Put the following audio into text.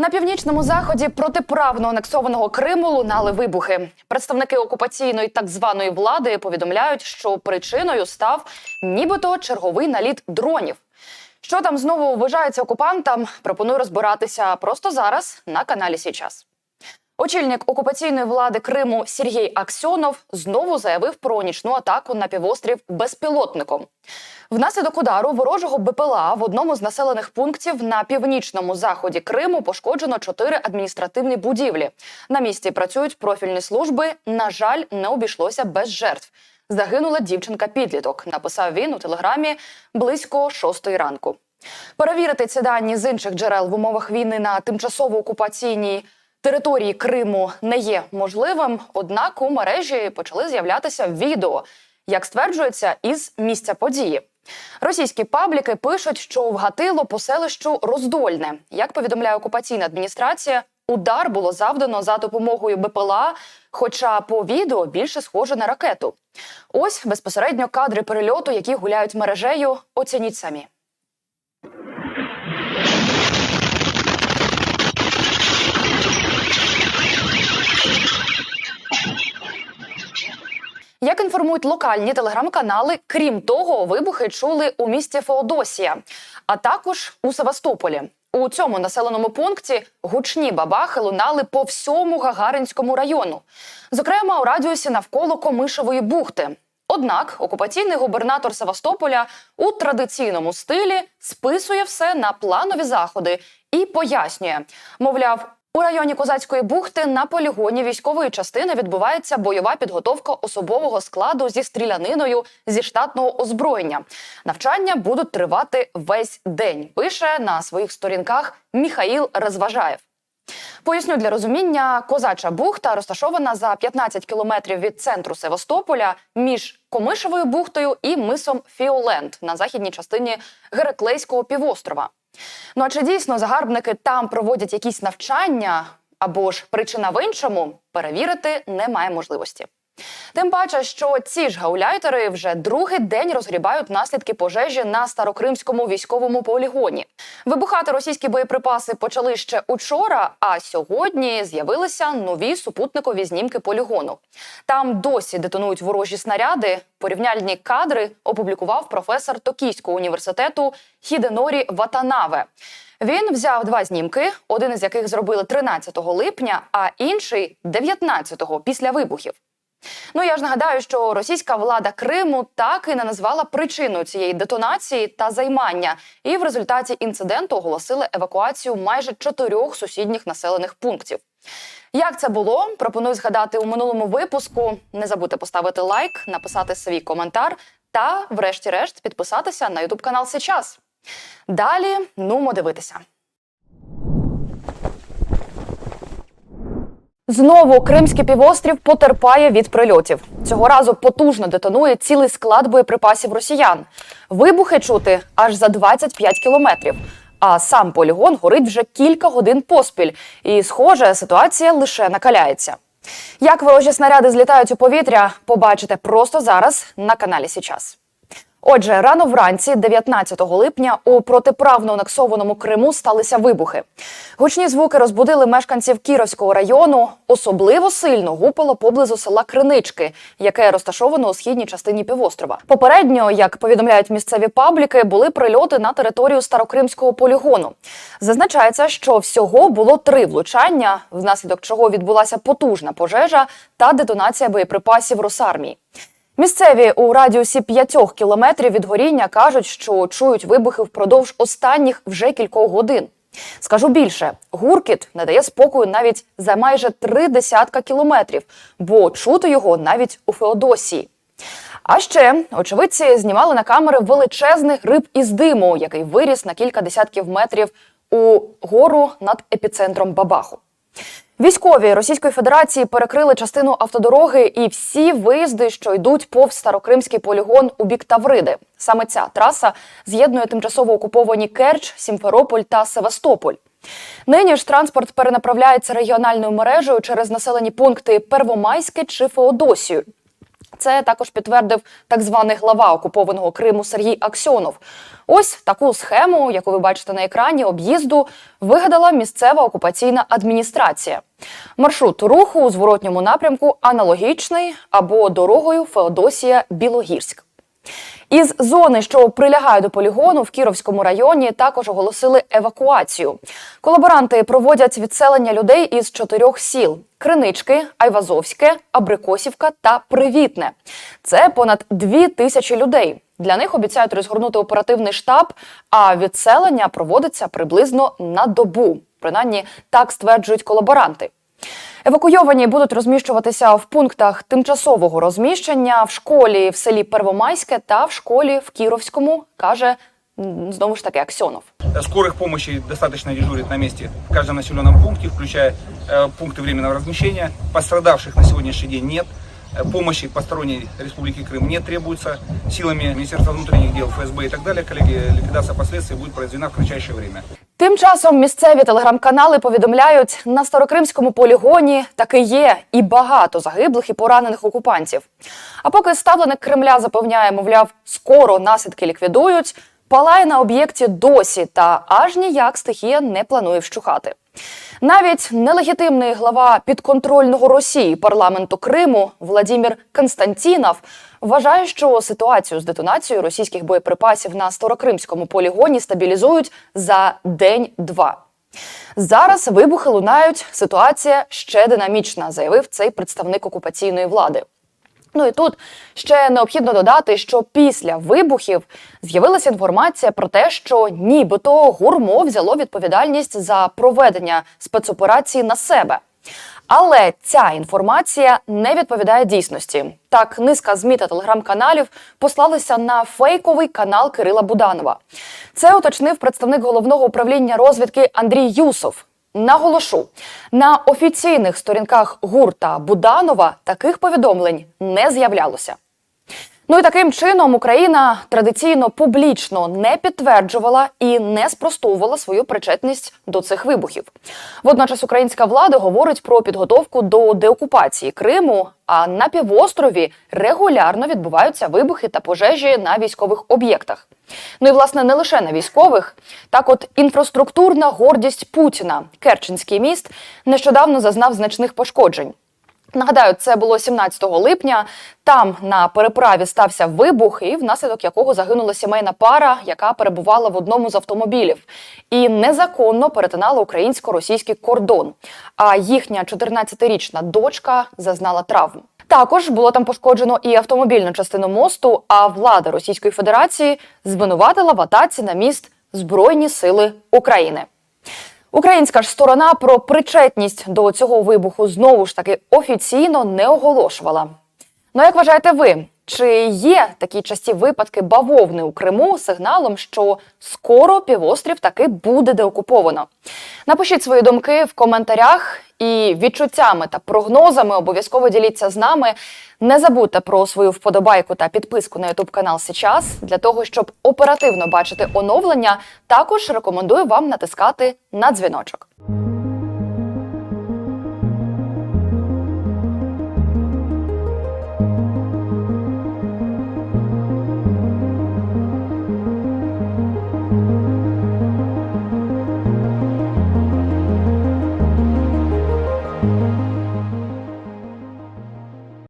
На північному заході протиправно анексованого Криму лунали вибухи. Представники окупаційної так званої влади повідомляють, що причиною став нібито черговий наліт дронів. Що там знову вважається окупантам? Пропоную розбиратися просто зараз на каналі Січас. Очільник окупаційної влади Криму Сергій Аксьонов знову заявив про нічну атаку на півострів безпілотником. Внаслідок удару ворожого БПЛА в одному з населених пунктів на північному заході Криму пошкоджено чотири адміністративні будівлі. На місці працюють профільні служби. На жаль, не обійшлося без жертв. Загинула дівчинка-підліток. Написав він у телеграмі близько шостої ранку. Перевірити ці дані з інших джерел в умовах війни на тимчасово окупаційній території Криму не є можливим. Однак у мережі почали з'являтися відео, як стверджується, із місця події. Російські пабліки пишуть, що вгатило по селищу Роздольне. Як повідомляє окупаційна адміністрація, удар було завдано за допомогою БПЛА, хоча по відео більше схоже на ракету. Ось безпосередньо кадри перельоту, які гуляють мережею. Оцініть самі. Як інформують локальні телеграм-канали, крім того, вибухи чули у місті Феодосія, а також у Севастополі. У цьому населеному пункті гучні бабахи лунали по всьому Гагаринському району, зокрема у радіусі навколо Комишевої бухти. Однак окупаційний губернатор Севастополя у традиційному стилі списує все на планові заходи і пояснює, мовляв. У районі Козацької бухти на полігоні військової частини відбувається бойова підготовка особового складу зі стріляниною зі штатного озброєння. Навчання будуть тривати весь день. Пише на своїх сторінках Міхаїл Розважаєв. Поясню для розуміння, козача бухта розташована за 15 кілометрів від центру Севастополя між Комишевою бухтою і мисом Фіоленд на західній частині Гераклейського півострова. Ну а чи дійсно загарбники там проводять якісь навчання або ж причина в іншому, перевірити немає можливості. Тим паче, що ці ж гауляйтери вже другий день розгрібають наслідки пожежі на старокримському військовому полігоні. Вибухати російські боєприпаси почали ще учора, а сьогодні з'явилися нові супутникові знімки полігону. Там досі детонують ворожі снаряди. Порівняльні кадри опублікував професор Токійського університету Хіденорі Ватанаве. Він взяв два знімки, один із яких зробили 13 липня, а інший 19-го після вибухів. Ну я ж нагадаю, що російська влада Криму так і не назвала причиною цієї детонації та займання, і в результаті інциденту оголосили евакуацію майже чотирьох сусідніх населених пунктів. Як це було? Пропоную згадати у минулому випуску. Не забудьте поставити лайк, написати свій коментар та, врешті-решт, підписатися на ютуб канал Сейчас. Далі нумо дивитися. Знову Кримський півострів потерпає від прильотів. Цього разу потужно детонує цілий склад боєприпасів росіян. Вибухи чути аж за 25 кілометрів. А сам полігон горить вже кілька годин поспіль. І, схоже, ситуація лише накаляється. Як ворожі снаряди злітають у повітря, побачите просто зараз на каналі Січас. Отже, рано вранці, 19 липня, у протиправно анексованому Криму сталися вибухи. Гучні звуки розбудили мешканців Кіровського району. Особливо сильно гупало поблизу села Кринички, яке розташовано у східній частині півострова. Попередньо, як повідомляють місцеві пабліки, були прильоти на територію старокримського полігону. Зазначається, що всього було три влучання, внаслідок чого відбулася потужна пожежа та детонація боєприпасів Росармії. Місцеві у радіусі п'ятьох кілометрів від горіння кажуть, що чують вибухи впродовж останніх вже кількох годин. Скажу більше, гуркіт не дає спокою навіть за майже три десятка кілометрів, бо чути його навіть у Феодосії. А ще очевидці знімали на камери величезний гриб із диму, який виріс на кілька десятків метрів у гору над епіцентром Бабаху. Військові Російської Федерації перекрили частину автодороги і всі виїзди, що йдуть повз старокримський полігон у бік Тавриди. Саме ця траса з'єднує тимчасово окуповані Керч, Сімферополь та Севастополь. Нині ж транспорт перенаправляється регіональною мережею через населені пункти Первомайське чи Феодосію. Це також підтвердив так званий глава окупованого Криму Сергій Аксьонов. Ось таку схему, яку ви бачите на екрані, об'їзду вигадала місцева окупаційна адміністрація. Маршрут руху у зворотньому напрямку аналогічний або дорогою Феодосія Білогірськ. Із зони, що прилягає до полігону в Кіровському районі, також оголосили евакуацію. Колаборанти проводять відселення людей із чотирьох сіл: Кринички, Айвазовське, Абрикосівка та Привітне. Це понад дві тисячі людей. Для них обіцяють розгорнути оперативний штаб, а відселення проводиться приблизно на добу. Принаймні так стверджують колаборанти. Евакуйовані будуть розміщуватися в пунктах тимчасового розміщення в школі в селі Первомайське та в школі в Кіровському, каже м, знову ж таки Аксьонов. Скорых помощи достаточно дежурит на месте в каждом населенном пункте, включая э, пункты временного размещения. Пострадавших на сегодняшний день нет. Э, Помощи посторонней Республики Крым не требуется. Силами Министерства внутренних дел, ФСБ и так далее, коллеги, ликвидация последствий будет произведена в кратчайшее время. Тим часом місцеві телеграм-канали повідомляють, на старокримському полігоні таки є і багато загиблих і поранених окупантів. А поки ставленик Кремля запевняє, мовляв, скоро наслідки ліквідують, палає на об'єкті досі та аж ніяк стихія не планує вщухати. Навіть нелегітимний глава підконтрольного Росії парламенту Криму Владімір Константінов вважає, що ситуацію з детонацією російських боєприпасів на старокримському полігоні стабілізують за день-два. Зараз вибухи лунають. Ситуація ще динамічна, заявив цей представник окупаційної влади. Ну і тут ще необхідно додати, що після вибухів з'явилася інформація про те, що нібито гурмо взяло відповідальність за проведення спецоперації на себе. Але ця інформація не відповідає дійсності. Так, низка змі та телеграм-каналів послалися на фейковий канал Кирила Буданова. Це уточнив представник головного управління розвідки Андрій Юсов. Наголошу, на офіційних сторінках гурта Буданова таких повідомлень не з'являлося. Ну і таким чином Україна традиційно публічно не підтверджувала і не спростовувала свою причетність до цих вибухів. Водночас українська влада говорить про підготовку до деокупації Криму. А на півострові регулярно відбуваються вибухи та пожежі на військових об'єктах. Ну і власне не лише на військових. Так, от інфраструктурна гордість Путіна, Керченський міст, нещодавно зазнав значних пошкоджень. Нагадаю, це було 17 липня. Там на переправі стався вибух, і внаслідок якого загинула сімейна пара, яка перебувала в одному з автомобілів, і незаконно перетинала українсько-російський кордон. А їхня 14-річна дочка зазнала травм. Також було там пошкоджено і автомобільну частину мосту. А влада Російської Федерації звинуватила в атаці на міст Збройні Сили України. Українська ж сторона про причетність до цього вибуху знову ж таки офіційно не оголошувала. Ну як вважаєте ви, чи є такі часті випадки бавовни у Криму сигналом, що скоро півострів таки буде деокуповано? Напишіть свої думки в коментарях і відчуттями та прогнозами обов'язково діліться з нами. Не забудьте про свою вподобайку та підписку на YouTube канал Сейчас для того, щоб оперативно бачити оновлення. Також рекомендую вам натискати на дзвіночок.